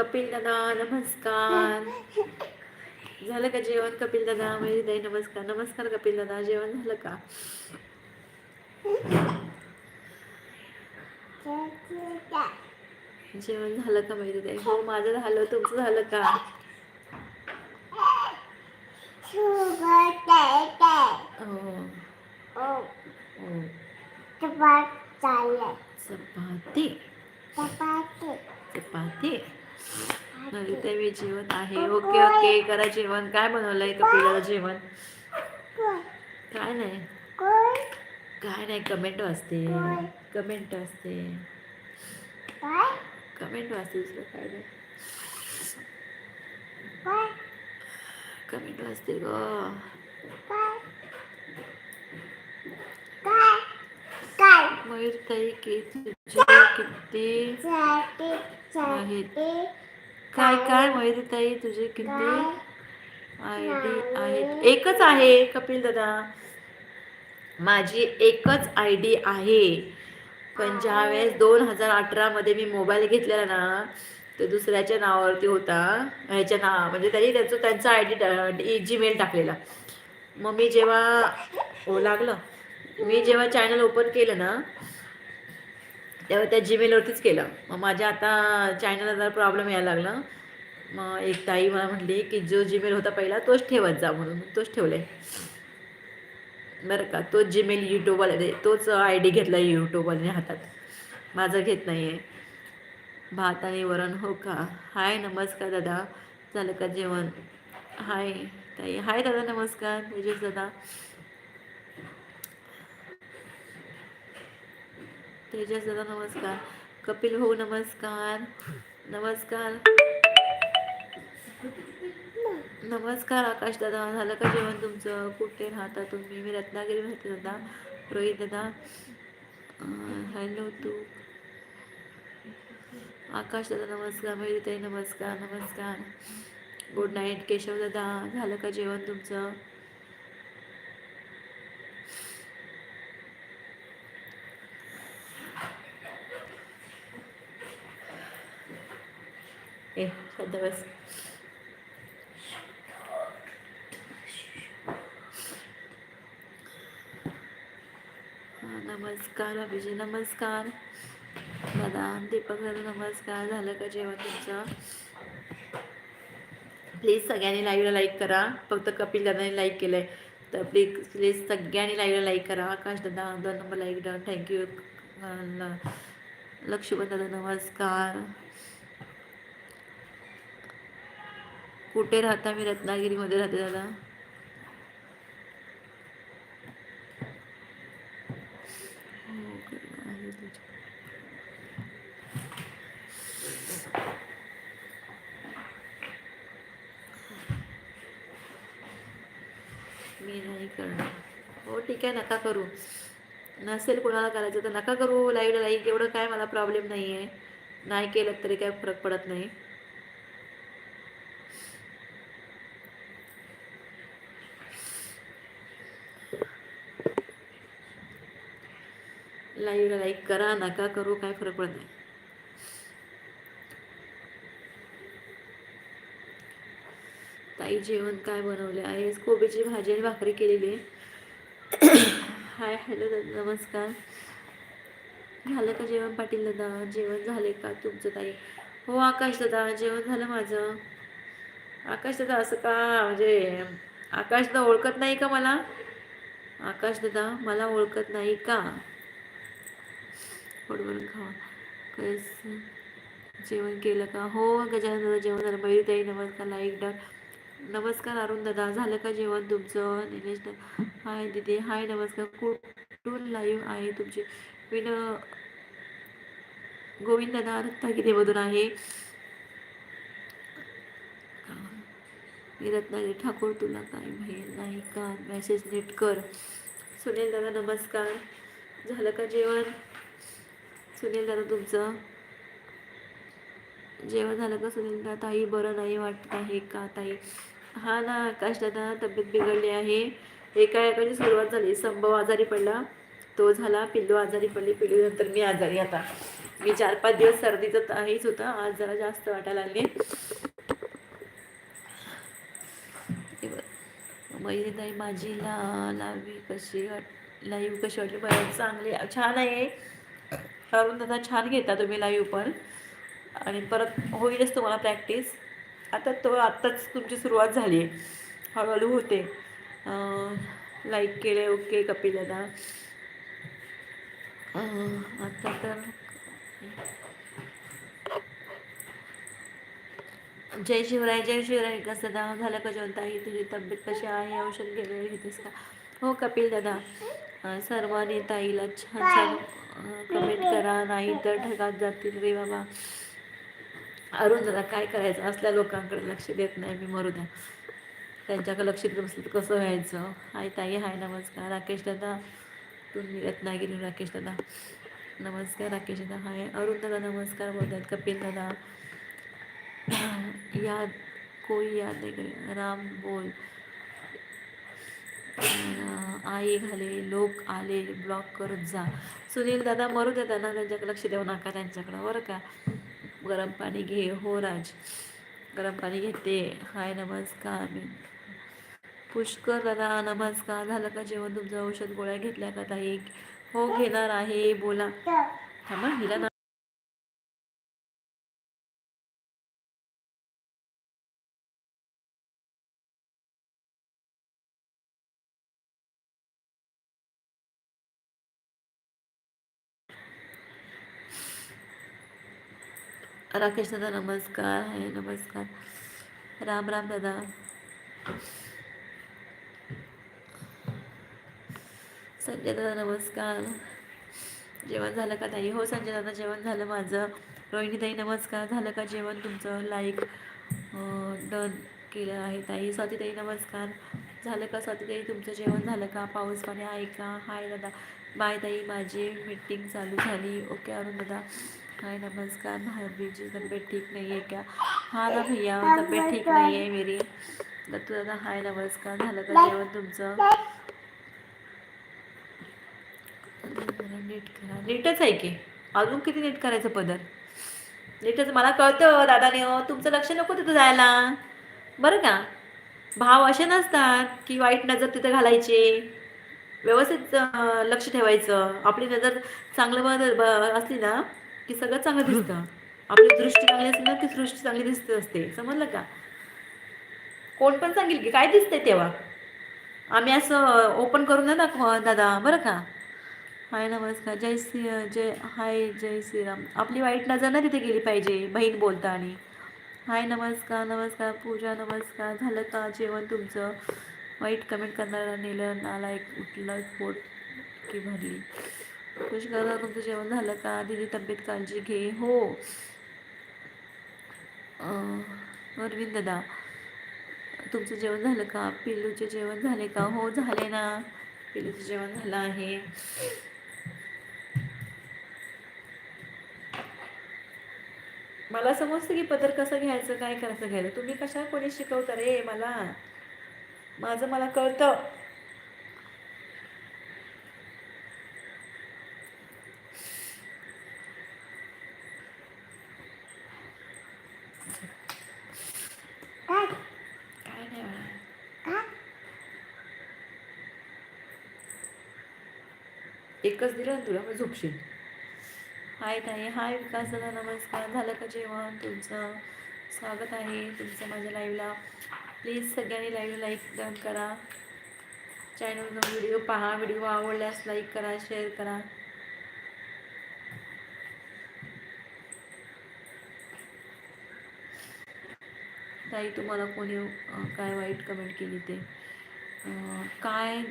कपिल दादा नमस्कार. झालं का जेवण कपिल दादा ताई नमस्कार. नमस्कार कपिल दादा जेवण झालं का? जेवण झालं का ताई? हो माझं झालं. तुमचं झालं का? हो चपाती. चपाती. नविता मी जेवण आहे. ओके ओके करा जेवण. काय बनवलंय कपिलाला जेवण? काय नाही. काय नाही कमेंट वाचते. कमेंट वाचते. कमेंट वाचते दुसरं काय नाही. कमेंट वाचते ग. मयूर ताई की तुझे किती आहेत. काय काय मयूरताई तुझे किती आय डी आहेत. एकच आहे कपिल दादा. माझी एकच आय डी आहे. पण ज्या वेळेस दोन हजार अठरामध्ये मी मोबाईल घेतलेला ना तो दुसऱ्याच्या नावावरती होता. ह्याच्या नाव म्हणजे त्यांनी त्यांचं त्यांचा आय डी जीमेल टाकलेला. मग मी जेव्हा हो लागलं मी जेव्हा चॅनल ओपन केलं ना तेव्हा त्या जीमेलवरतीच केलं. मग माझ्या आता चॅनलला जरा प्रॉब्लेम यायला लागला. मग एक ताई मला म्हटली की जो जीमेल होता पहिला तोच ठेवत जा म्हणून. तोच ठेवलाय बरं का तोच जीमेल यूट्यूबवाल्याने तोच आय डी घेतला यूट्यूबवाल्याने हातात. माझं घेत नाही आहे भात आणि वरण हो का? हाय नमस्कार दादा. झालं का जेवण? हाय ताई. हाय दादा नमस्कार. विजय दादा. तेजस दादा नमस्कार. कपिल भाऊ नमस्कार. नमस्कार. नमस्कार आकाश दादा. झालं का जेवण तुमचं? कुठे राहता तुम्ही? मी रत्नागिरी राहते दादा. रोहित दादा. हॅलो तू. आकाश दादा नमस्कार. मयुरीताई नमस्कार. नमस्कार. गुड नाईट केशव दादा. झालं का जेवण तुमचं? ए शांत बस नमस्कार अभिजी नमस्कार. दादा दीपक दादा नमस्कार. झालं का जेवण तुमचं? प्लीज सगळ्यांनी लाईव्हला लाईक करा. फक्त कपिल दादाने लाईक केलं आहे तर प्लीज प्लीज सगळ्यांनी लाईव्हला लाईक करा. आकाश दादा दोन number like done thank you Lakshman दादा नमस्कार. कुठे राहता? मी रत्नागिरीमध्ये राहते दादा. हो, मी नाही करणार. हो ठीक आहे नका करू. नसेल कोणाला करायचं तर नका करू. लाइट लाईक एवढं काय मला प्रॉब्लेम नाही आहे नाही केलं तरी काय फरक पडत नाही. लाईव्हला लाईक करा नका करू काय फरक पडत नाही. ताई जेवण काय बनवले? आहे कोबीची भाजी आणि भाकरी केलेली आहे. हाय हॅलो दादा नमस्कार. झालं का जेवण पाटील दादा? जेवण झाले का तुमचं ताई? हो आकाश दादा जेवण झालं माझं. आकाश दादा असं का? म्हणजे आकाश दादा ओळखत नाही का मला? आकाश दादा मला ओळखत नाही का? पोटभरून खावा कसं जेवण केलं का? हो गजानन दादा जेवण झालं. बैरी ताई नमस्कार लाईक डन नमस्कार अरुण दादा झालं का जेवण तुमचं? निलेश हाय दिदी. हाय नमस्कार. कुठून लाईव्ह आहे तुमची? मी गोविंद दादा रत्नागिरीमधून आहे. मी रत्नागिरी ठाकूर तुला काय माहीत? नाही का? मेसेज नीट कर. सुनील दादा नमस्कार. झालं का जेवण? सुनील दादा तुमचं? जेवण झालं का सुनील दादा? ताई बरं नाही वाटत आहे का ताई? हा ना आकाश दादा तब्येत बिघडली आहे. एका एकाची सुरुवात झाली. संभव आजारी पडला. तो झाला पिल्लू आजारी पडली. पिल्लू नंतर मी आजारी आता. मी चार पाच दिवस सर्दीचं आहेच होतं. आज जरा जास्त वाटायला लागले. ताई माझी ला लावी कशी वाट लाईव्ह कशी वाटली? बरं चांगली छान आहे. कारण दादा छान घेता तुम्ही लाईव्ह पण. आणि परत होईलच तुम्हाला प्रॅक्टिस आता तो आत्ताच तुमची सुरुवात झाली आहे. हळूहळू होते. लाईक केले ओके कपिल दादा. आता तर जय शिवराय जय शिवराय. कसं दादा झालं का जेवण? ताई तुझी तब्येत कशी आहे? औषध घेतलं घेतेस का? हो कपिल दादा. सर्वांनी ताईला छान छान कमेंट करा. नाही तर ढगात जातील. रे बाबा. अरुण दादा काय करायचं? असल्या लोकांकडे लक्ष देत नाही. मी मरू द्या. त्यांच्याकडे लक्ष देत बसलं तर कसं व्हायचं? हाय ताई हाय नमस्कार. राकेश दादा तुम्ही रत्नागिरी राकेश दादा. नमस्कार राकेश दादा. हाय. अरुण दादा नमस्कार बोलतात. कपिल दादा. याद कोई याद नाही करे राम बोल. आई घाले लोक आले ब्लॉक करत जा. सुनील दादा मरू देता ना त्यांच्याकडे लक्ष देऊ नका त्यांच्याकडं बरं का? गरम पाणी घे हो राज. गरम पाणी घेते. हाय नमस्कार. मी पुष्कर दादा नमस्कार. झालं का जेवण? तुमचं औषध गोळ्या घेतल्या का ताई? हो घेणार आहे. बोला. थांबा हिला ना राकेश दादा नमस्कार आहे नमस्कार. राम राम दादा. संजय दादा नमस्कार. जेवण झालं का ताई? हो संजय दादा जेवण झालं माझं. रोहिणीताई नमस्कार. झालं का जेवण तुमचं? लाईक डन केलं आहे ताई. स्वातीताई नमस्कार. झालं का स्वातीताई तुमचं जेवण झालं का? पाऊस पाणी आहे का? हाय दादा. बाय ताई माझी मीटिंग चालू झाली. ओके अरुण दादा. हाय नमस्कार. भाभीची तब्येत ठीक नाही आहे क्या हा ना भैया तब्येत ठीक नाही आहे मेरी दत्तू दादा हाय नमस्कार. झालं का जेवण तुमचं? नीट करा. नीटच आहे की? अजून किती नीट करायचं पदर? नीटच मला कळतं दादाने. हो तुमचं लक्ष नको तिथं जायला. बरं का? भाव असे नसतात की वाईट नजर तिथं घालायचे. व्यवस्थित लक्ष ठेवायचं. आपली नजर चांगलं असली ना की सगळं चांगलं दिसतं. आपली दृष्टी चांगली असेल ना ती दृष्टी चांगली दिसते असते. समजलं का? कोण पण सांगेल की काय दिसतंय तेव्हा. आम्ही असं ओपन करून ना दाखवा दादा. बरं का? हाय नमस्कार. जय श्री जय हाय जय श्रीराम. आपली वाईट नजर ना तिथे गेली पाहिजे बहीण बोलता आणि हाय नमस्कार नमस्कार. पूजा नमस्कार. झालं का जेवण तुमचं? वाईट कमेंट करणारा नेलं नाला एक उठला पोट की भरली. खुश तुमचं जेवण झालं का? दिदी तब्येत काळजी घे. हो. अरविंद दादा तुमचं जेवण झालं का? पिल्लूचे जेवण झाले का? हो झाले ना. पिल्लूचं जेवण झालं आहे. मला समजतं की पदर कसं घ्यायचं काय करायचं घ्यायचं. तुम्ही कशा कोणी शिकवता रे? मला. माझं मला कळतं. एकच दिलं ना तुला मग झोपशील. हाय ताई हाय विकास दादा नमस्कार. झालं का जेवण तुमचं? स्वागत आहे तुमचं माझ्या लाईव्हला प्लीज सगळ्यांनी लाईव्ह लाईक डन करा. चॅनलवर व्हिडिओ पहा व्हिडिओ आवडल्यास लाईक करा शेअर करा. ताई तुम्हाला कोणी काय वाईट कमेंट केली ते? काय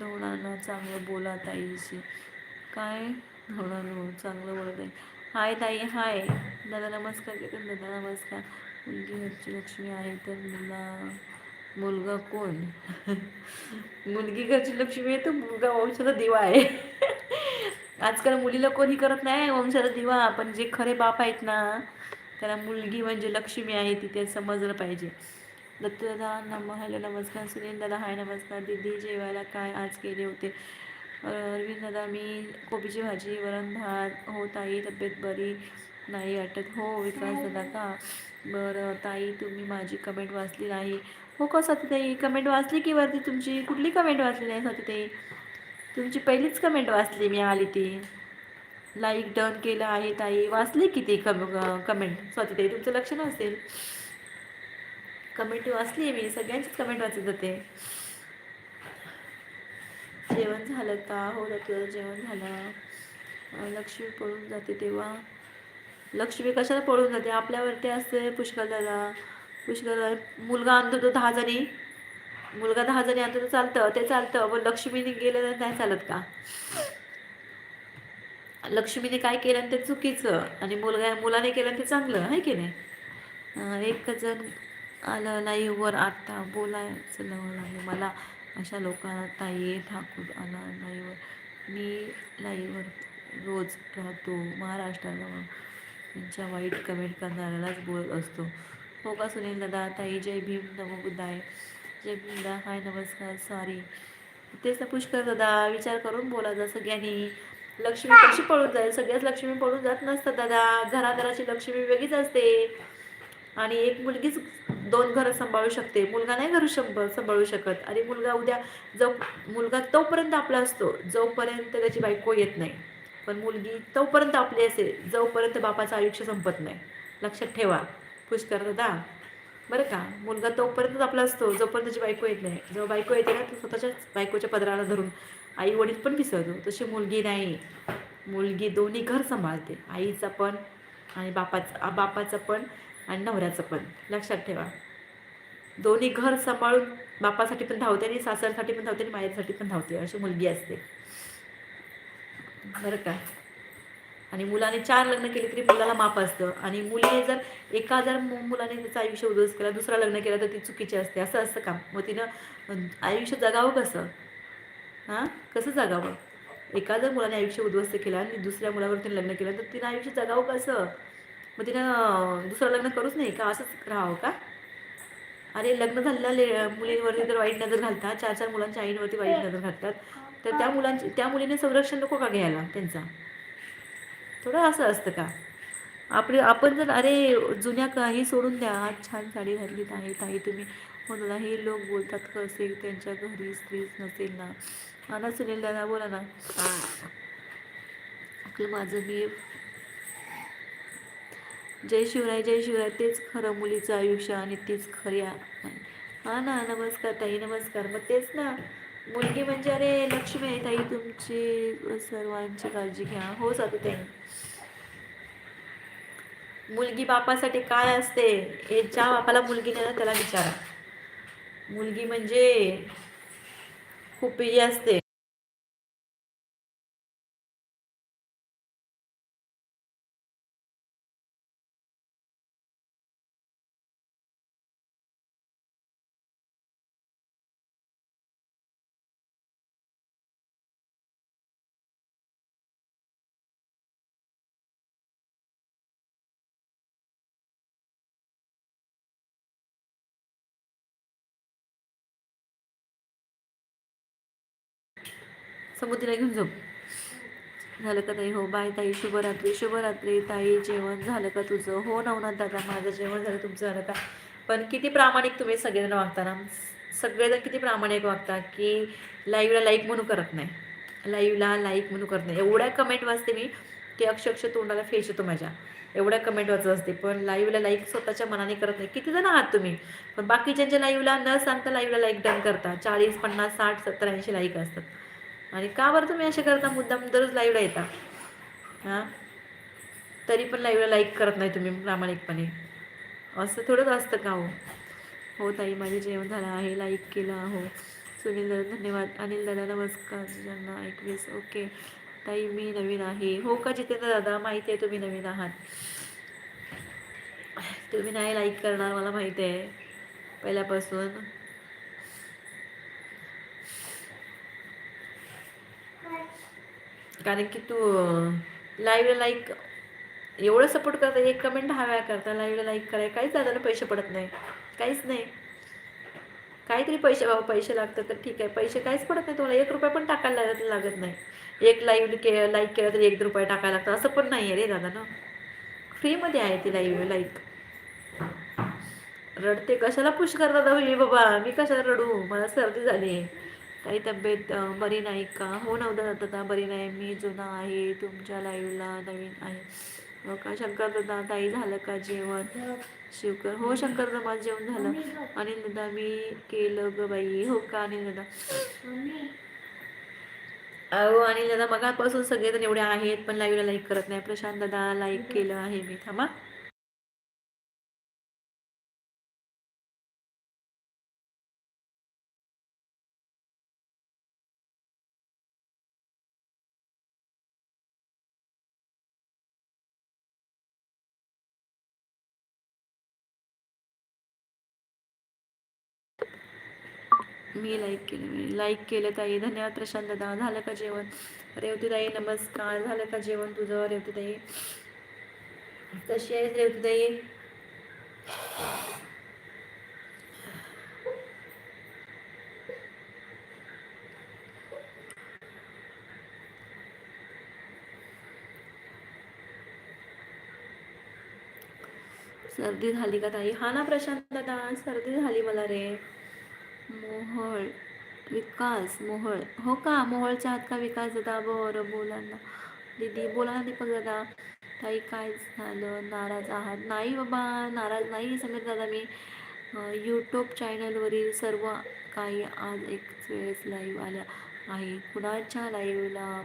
धोणानं चांगलं बोला ताईशी काय धोणानं चांगलं बोलत आहे? हाय ताई हाय. दादा नमस्कार केतन दादा नमस्कार. मुलगी घरची लक्ष्मी आहे तर मुला मुलगा कोण? मुलगी घरची लक्ष्मी आहे तर मुलगा वंशाचा दिवा आहे. आजकाल मुलीला कोणी करत नाही वंशाचा दिवा. पण जे खरे बाप आहेत ना त्याला मुलगी म्हणजे लक्ष्मी आहे ती ते समजलं पाहिजे. दत्तदादा नम हॅलो नमस्कार सुनील दादा हाय नमस्कार दिदी जेवायला काय आज केले होते? अरविंद दादा मी कोबीची भाजी वरण भात हो ताई तब्येत बरी? नाही वाटत. हो विकास दादा का? बरं ताई तुम्ही माझी कमेंट वाचली नाही. हो का ताई कमेंट वाचली की वरती तुमची? कुठली कमेंट वाचली नाही ताई तुमची पहिलीच कमेंट वाचली मी आली ती. लाईक डन केलं आहे ताई. वाचली किती कम कमेंट? ताई तुमचं लक्ष नसेल कमेंट वाचली आहे मी सगळ्यांचीच कमेंट वाचत जाते जेवण झालं का? हो तुझं जेवण झालं. लक्ष्मी पळून जाते तेव्हा. लक्ष्मी कशाला पळून जाते? आपल्यावरती असते पुष्कळदादा पुष्कळ मुलगा आणतो तो दहा जणी. मुलगा दहा जणी आणतो तर चालतं ते चालतं पण लक्ष्मीने गेलं तर नाही चालत का? लक्ष्मीने काय केलं ते चुकीचं. आणि मुलगा मुलाने केलं ते चांगलं आहे की नाही? एक जण आलं लाईव्हवर आता बोलायचं नाही मला अशा लोकांना ताई ठाकूर आला लाईव्हवर मी लाईवर रोज राहतो. महाराष्ट्राला त्यांच्या वाईट कमेंट करणाऱ्यालाच बोलत असतो. हो का सुनील दादा ताई जय भीम. नमो बुद्धाय. जय भीम दा हाय नमस्कार. सॉरी तेच ना पुष्कर दादा विचार करून बोला जा सगळ्यांनी. लक्ष्मी कशी पळून जाईल? सगळ्याच लक्ष्मी पळून जात नसतात दादा. घराघराची लक्ष्मी वेगळीच असते. आणि एक मुलगीच दोन घरं सांभाळू शकते. मुलगा नाही घरू शंभ सांभाळू शकत. आणि मुलगा उद्या जो मुलगा तोपर्यंत आपला असतो जोपर्यंत त्याची बायको येत नाही. पण मुलगी तोपर्यंत आपली असेल जोपर्यंत बापाचं आयुष्य संपत नाही. लक्षात ठेवा. पुष्कर दादा. बरं का? मुलगा तोपर्यंतच आपला असतो जोपर्यंत त्याची बायको येत नाही. जेव्हा बायको येते ना तो स्वतःच्याच बायकोच्या पदराला धरून आई वडील पण विसरतो. तशी मुलगी नाही. मुलगी दोन्ही घर सांभाळते. आईचा पण आणि बापाचा बापाचं पण. आणि नवऱ्याचं पण. लक्षात ठेवा. दोन्ही घर सांभाळून बापासाठी पण धावते आणि सासरसाठी पण धावते आणि मायेसाठी पण धावते. अशी मुलगी असते. बरं का? आणि मुलाने चार लग्न केले तरी मुलाला माप असतं. आणि मुलीने जर एका जर मुलाने त्याचं आयुष्य उद्ध्वस्त केला दुसरा लग्न केलं तर ती चुकीची असते. असं असतं का मग तिनं आयुष्य जगावं कसं? हां? कसं जगावं? एका जर मुलाने आयुष्य उद्ध्वस्त केलं आणि दुसऱ्या मुलावर तिने लग्न केलं तर तिनं आयुष्य जगावं कसं? मग तिनं दुसरं लग्न करूच नाही का? असंच राहावं का? अरे लग्न झालेल्या ले मुलींवरती तर वाईट नजर घालतात. चार चार मुलांच्या आईंवरती वाईट नजर घालतात. तर त्या मुलांची त्या मुलीने संरक्षण नको का घ्यायला त्यांचा? थोडं असं असतं का? आपले आपण जर अरे जुन्या काही सोडून द्या. आज छान साडी घातलीत आहे ताई तुम्ही. म्हणून हे लोक बोलतात कसे त्यांच्या घरी स्त्रीच नसेल ना? मला सुनील दादा बोला ना. माझं मी जय शिवराय जय शिवराय. तेच खरं मुलीचं आयुष्य आणि तीच खरी हा ना नमस्कार ताई नमस्कार. मग तेच ना मुलगी म्हणजे अरे लक्ष्मी आहे ताई तुमची सर्वांची काळजी घ्या. हो जातो ताई. मुलगी बापासाठी काय असते हे ज्या बापाला मुलगी नाही ना त्याला विचारा. मुलगी म्हणजे खूप हे असते. समुद्रीला घेऊन झोप झालं का ताई हो बाय ताई शुभरात्री शुभरात्री ताई जेवण झालं का तुझं? हो नवनाथ दादा माझं जेवण झालं तुमचं झालं का? पण किती प्रामाणिक तुम्ही सगळेजण वागता ना? सगळेजण किती प्रामाणिक वागता की लाईव्हला लाईक म्हणून करत नाही. लाईव्हला लाईक म्हणून करत नाही. एवढ्या कमेंट वाचते मी की अक्षरक्ष तोंडाला फेस येतो माझ्या. एवढ्या कमेंट वाचत असते. पण लाईव्हला लाईक स्वतःच्या मनाने करत नाही. किती जण आहात तुम्ही? पण बाकीच्यांच्या लाईव्हला न सांगता लाईव्हला लाईक डन करता. चाळीस पन्नास साठ सत्तर ऐंशी लाईक असतात. आणि का बरं तुम्ही असे करता? मुद्दाम दररोज लाईव्हला येता. हां? तरी पण लाईव्हला लाईक करत नाही तुम्ही प्रामाणिकपणे. असं थोडंच असतं का हो? हो ताई माझे जेवण झालं आहे लाईक केलं हो सुनील दादा धन्यवाद. अनिल दादा नमस्कार. ज्यांना ऐकवीस ओके ताई मी नवीन आहे. हो का जितेंद्र दादा? माहिती आहे तुम्ही नवीन आहात. तुम्ही नाही लाईक करणार मला माहिती आहे. पहिल्यापासून. कारण की तू लाईव्हला लाईक एवढं सपोर्ट करता एक कमेंट हव्या करता लाईव्हला लाईक करायला काहीच दादाला पैसे पडत नाही. काहीच नाही. काहीतरी पैसे बाबा पैसे लागतात तर ठीक आहे. पैसे काहीच पडत नाही तुम्हाला एक रुपया पण टाकायला लागत लागत नाही. एक लाईव्ह के लाईक केलं तरी एक रुपये टाकायला लागतं. असं पण नाही आहे रे दादा ना. फ्रीमध्ये आहे ती लाईव्ह लाईक रडते. कशाला पुश करता दादा बाबा? मी कशाला रडू? मला सर्दी झाली. आहे काही तब्येत बरी नाही का? हो नव्हता दादा बरी नाही. मी जुना आहे तुमच्या लाईव्हला नवीन आहे. हो का? शंकर दादा ताई झालं का जेवण? शिवकर हो शंकर दादा माझं जेवण झालं. अनिल दादा मी केलं ग बाई. हो का अनिल दादा? अहो अनिल दादा मगापासून सगळेजण एवढे आहेत पण लाईव्हला लाईक करत नाही. प्रशांत दादा लाईक केलं आहे मी. थांबा. मी लाईक केलं मी लाईक केलं ताई. धन्यवाद प्रशांत दादा झालं का जेवण? रेवती ताई नमस्कार. झालं का जेवण तुझं रेवती ताई कशी आहेस रेवती ताई सर्दी झाली का ताई? हा ना प्रशांत दादा सर्दी झाली मला रे. मोहळ विकास मोहळ. हो का? मोहळच्या आत का विकास दादा? बरं बोला ना. दीदी बोला ना दीपक दादा. ताई काय झालं? नाराज आहात. नाही बाबा नाराज नाही समीर दादा मी. यूट्यूब चॅनलवरील सर्व काही आज एक वेळेस लाईव्ह आल्या आहे. कुणाच्या लाईव्हला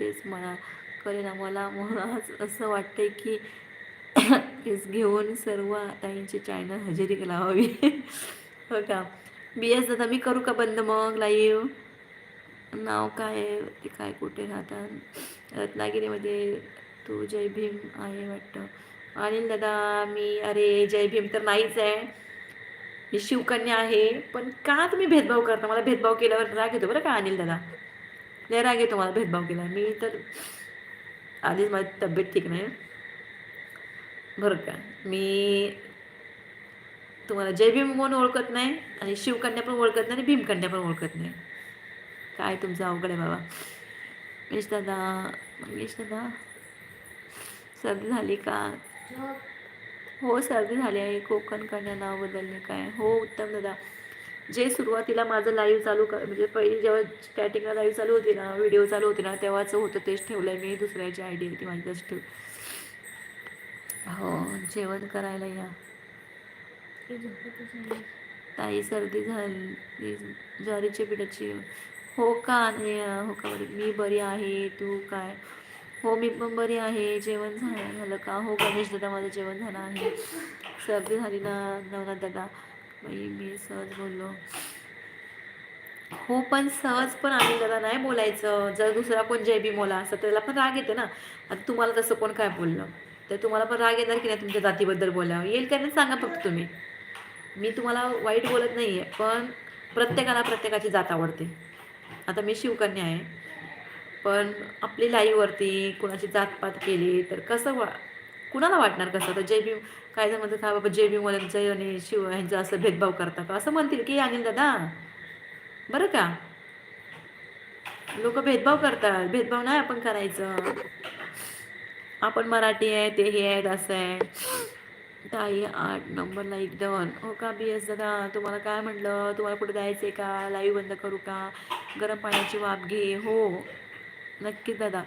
तेच म्हणा. करेना मला आज असं वाटतंय की घेऊन सर्व ताईंची चॅनल हजेरी लावावी. हो का? बी एस दादा मी करू का बंद मग लाईव्ह नाव काय ते काय कुठे राहतात? रत्नागिरीमध्ये तू जय भीम आहे वाटतं. अनिल दादा मी अरे जय भीम तर नाहीच आहे. मी शिवकन्या आहे पण का तुम्ही भेदभाव करता? मला भेदभाव केल्यावर राग येतो बरं का अनिल दादा? नाही राग येतो मला भेदभाव केला. मी तर आधीच माझी तब्येत ठीक नाही. बरं का. मी तुम्हाला जय भीम म्हणून ओळखत नाही आणि शिवकन्या पण ओळखत नाही आणि भीमकन्या पण ओळखत नाही. काय तुमचं अवघड आहे बाबा. मंगेश दादा मंगेश दादा. सर्दी झाली का? हो सर्दी झाली आहे. कोकण कन्या नाव बदलले काय? हो उत्तम दादा. जे सुरुवातीला माझं लाईव्ह चालू कर म्हणजे पहिली जेव्हा स्टार्टिंगला लाईव्ह चालू होती ना व्हिडिओ चालू होती ना तेव्हाच होतं तेच ठेवलं आहे मी. दुसऱ्याची आय होती ती माझी तशी ठेव हो जेवण करायला या. ताई सर्दी झाली. ज्वारीच्या पिठाची हो का आणि हो का बरी? मी बरी आहे. तू काय? हो मी पण बरी आहे. जेवण झालं झालं का? हो गणेश दादा माझं जेवण झालं आहे. सर्दी झाली ना नवनाथ दादा. बाई मी सहज बोललो. हो पण सहज पण आम्ही दादा नाही बोलायचं. जर दुसरा कोण जय बी मोला असं त्याला पण राग येते ना. आता तुम्हाला तसं कोण काय बोललं? तर तुम्हाला पण राग येणार की नाही तुमच्या जातीबद्दल बोलावं? येईल त्यांना सांगा फक्त तुम्ही. मी तुम्हाला वाईट बोलत नाही आहे पण प्रत्येकाला प्रत्येकाची जात आवडते. आता मी शिवकन्या आहे पण आपली लाईवरती कुणाची जातपात केली तर कसं वा कुणाला वाटणार कसं? तर जे बी काय जण म्हणतात का बाबा जे बी मुलांचं आणि शिव ह्यांचं असं भेदभाव करता का असं म्हणतील की अनिल दादा? बरं का? लोक भेदभाव करतात. भेदभाव नाही आपण करायचं. आपण मराठी आहे ते हे आहेत असं आहे. ताई आठ नंबरला एक दोन हो का बी एस दादा? तुम्हाला काय म्हटलं? तुम्हाला कुठे जायचं आहे का? लाईव्ह बंद करू का? गरम पाण्याची वाफ घे. हो. नक्कीच दादा.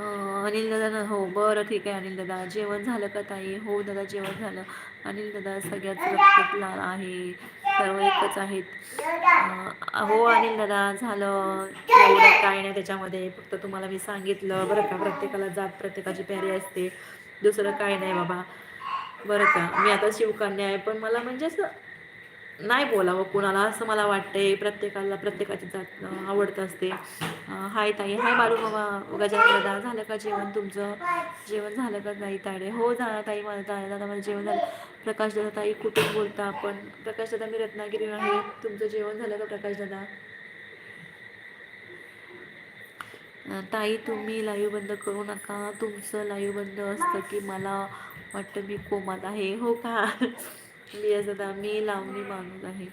अनिल दादा ना हो बरं ठीक आहे अनिल दादा. जेवण झालं का ताई? हो दादा जेवण झालं. अनिल दादा सगळ्यात रक्त लाल आहे. सर्व एकच आहेत. हो अनिल दादा झालं. एवढं काय नाही त्याच्यामध्ये. फक्त तुम्हाला मी सांगितलं. बरं का प्रत्येकाला जात प्रत्येकाची प्यारी असते. दुसरं काय नाही बाबा. बरं का मी आता शिवकन्या आहे. पण मला म्हणजे असं नाही बोलावं कुणाला. असं मला वाटतंय प्रत्येकाला प्रत्येकाची जात आवडत असते. हाय ताई. हाय बालू बाबा गजानन दादा. झालं का जेवण तुमचं? जेवण झालं का ताई? ताडे. हो झालं ताई. माझं दादा दादा माझं जेवण झालं. प्रकाश दादा ताई कुठून बोलता आपण? प्रकाश दादा मी रत्नागिरी आहे. तुमचं जेवण झालं का प्रकाश दादा? ताई तुम्ही लाईव्ह बंद करू नका. तुमचं लाईव्ह बंद असतं की मला वाटतं मी कोमात आहे. हो का? मी असं दादा मी लावणी माणूस आहे.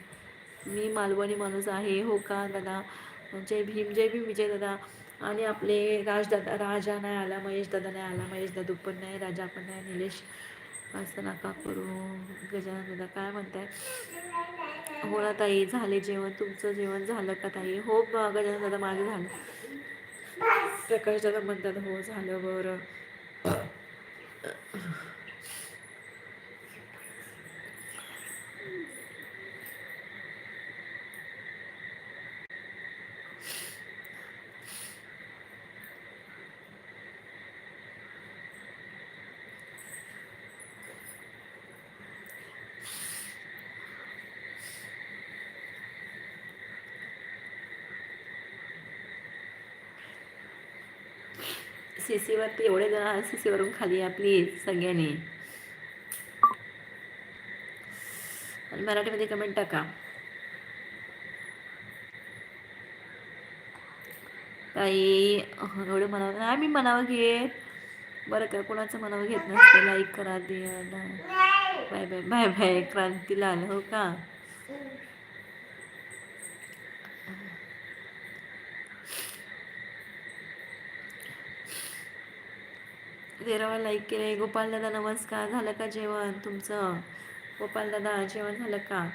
मी मालवणी माणूस आहे. हो का दादा? जय भीम जय भीम विजय दादा. आणि आपले राजदादा राजा नाही आला महेश दादा नाही आला महेश दादू पण नाही राजा पण नाही निलेश असं नका करू. गजानन दादा काय म्हणताय? हो ना ताई झाले जेवण? तुमचं जेवण झालं का ताई? हो गजानन दादा माझं झालं. प्रकाश दादा म्हणतात हो झालं बरं. सी सीवरती एवढे जण सी सीवरून खाली या प्लीज सगळ्यांनी. आणि मराठीमध्ये कमेंट टाका. ताई एवढं म्हणावं नाही मी म्हणावं घेत. बरं का कोणाचं म्हणावं घेत नसतं. लाईक करा दे bye bye bye bye Krantilal हो का? तेरावा लाईक केले गोपाल दादा नमस्कार. झालं का जेवण तुमचं? गोपाल दादा जेवण झालं का?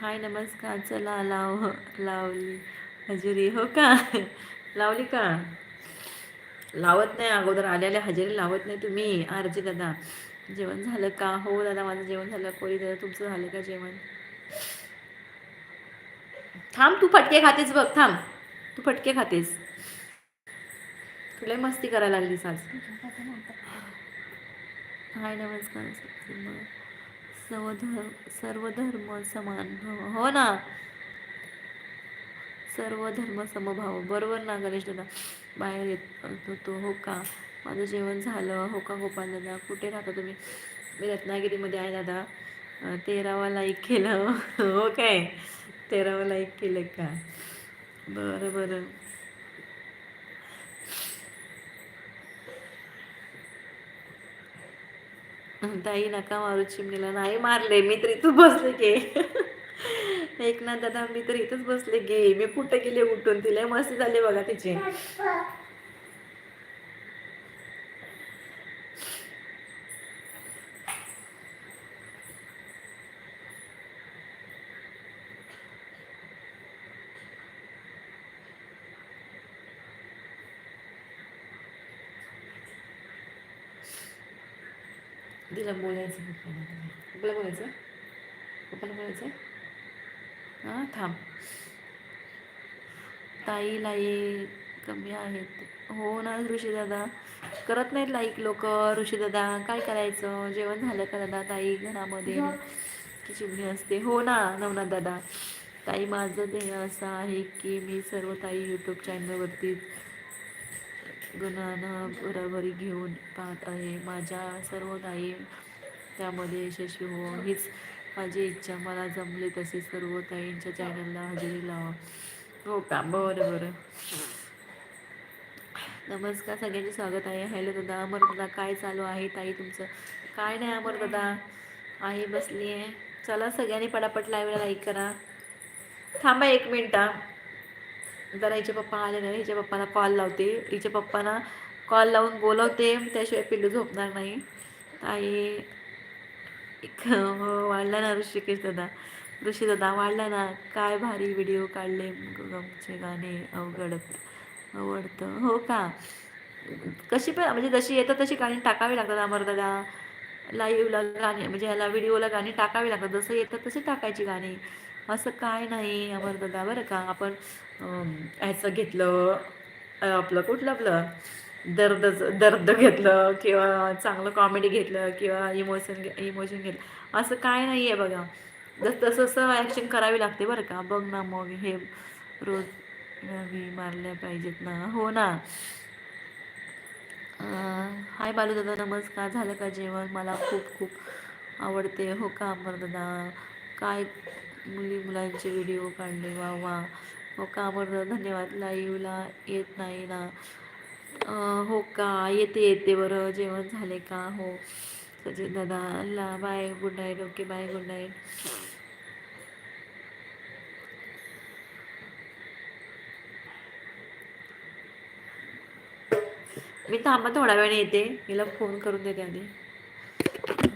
हाय नमस्कार. चला लाव लावली. हजेरी हो का? लावली का? लावत नाही. अगोदर आलेल्या हजेरी लावत नाही तुम्ही आरजी दादा. जेवण झालं का? हो दादा माझं जेवण झालं. कोळी दादा तुमचं झालं का जेवण? थांब तू फटके खातेस बघ. थांब. तू फटके खातेस. लय मस्ती करायला लागली साज हाय नमस्कार. सर्वधर्म सर्वधर्म सर्व धर्म समान हो ना? सर्व धर्म समभाव. बरोबर ना गणेश दादा? बाहेर येत होतो हो का? माझं जेवण झालं. हो का गोपाल दादा? कुठे राहता तुम्ही? मी रत्नागिरीमध्ये आहे दादा. तेरावा लाईक केलं. हो काय? तेरावा लाईक केलं का? बरं बरं. ताई नका मारू चिमणीला. नाही मारले मी तर इथं बसले गे एकनाथ ना दादा मी तर इथंच बसले गे मी कुठं गेले उठून? तिला मस्ती झाले बघा तिची. तिला बोलायचं पप्पाला बोलायचं पप्पाला बोलायचं हां थांब. ताई लाई कमी आहेत. हो ना ऋषी दादा. करत नाहीत लाईक लोक ऋषी दादा. काय करायचं? जेवण झालं का दादा ताई घरामध्ये? की चिमणी असते. हो ना नवनाथ दादा. ताई माझं ध्येय असं आहे की मी सर्व ताई यूट्यूब चॅनलवरती गुणानं बरोबरी घेऊन पाहत आहे. माझ्या सर्व ताई त्यामध्ये यशस्वी हो. हीच माझी इच्छा. मला जमले तसे सर्व ताईंच्या चॅनलला हजेरी लावा. हो का? बरं बरं. नमस्कार. सगळ्यांचे स्वागत आहे. हॅलो दादा. अमर दादा काय चालू आहे? ताई तुमचं काय नाही अमर दादा? आहे बसली आहे चला सगळ्यांनी पटापट लाईव्हला लाईक करा. थांबा एक मिनटा. जरा हिच्या पप्पा आले नाही हिच्या पप्पांना कॉल लावते. हिच्या पप्पांना कॉल लावून बोलवते. त्याशिवाय पिल्लू झोपणार नाही. ताई वाढला ना ऋषिकेश दादा. ऋषी दादा वाढला ना. काय भारी व्हिडिओ काढले गमचे गाणे अवघडत. आवडतं हो का? कशी पण म्हणजे जशी येतात तशी गाणी टाकावी लागतात अमर दादा. लाईव्हला गाणी म्हणजे ह्याला व्हिडिओला गाणी टाकावी लागतात. जसं येतं तशी टाकायची गाणी. असं काय नाही अमर दादा बरं का? आपण ह्याचं घेतलं आपलं कुठलं आपलं? दर्दचं दर्द घेतलं किंवा चांगलं कॉमेडी घेतलं किंवा इमोशन घे इमोशन घेतलं. असं काय नाही आहे बघा. जस तसं तसं ॲक्शन करावी लागते बरं का. बघ ना मग हे रोज नवी मारल्या पाहिजेत ना. हो ना? हाय बालू दादा नमस्कार. झालं का जेवण? मला खूप खूप आवडते. हो का अमर दादा? काय मुली मुलांचे व्हिडिओ काढले? वा वा. हो का? बरं धन्यवाद. लाईवला येत नाही ना. हो का? येते येते. बरं जेवण झाले का? हो. सचिन दादा ला bye. Good night. Okay bye. Good night. मी थांबा थोडा वेळ येते. हिला फोन करून देते आधी.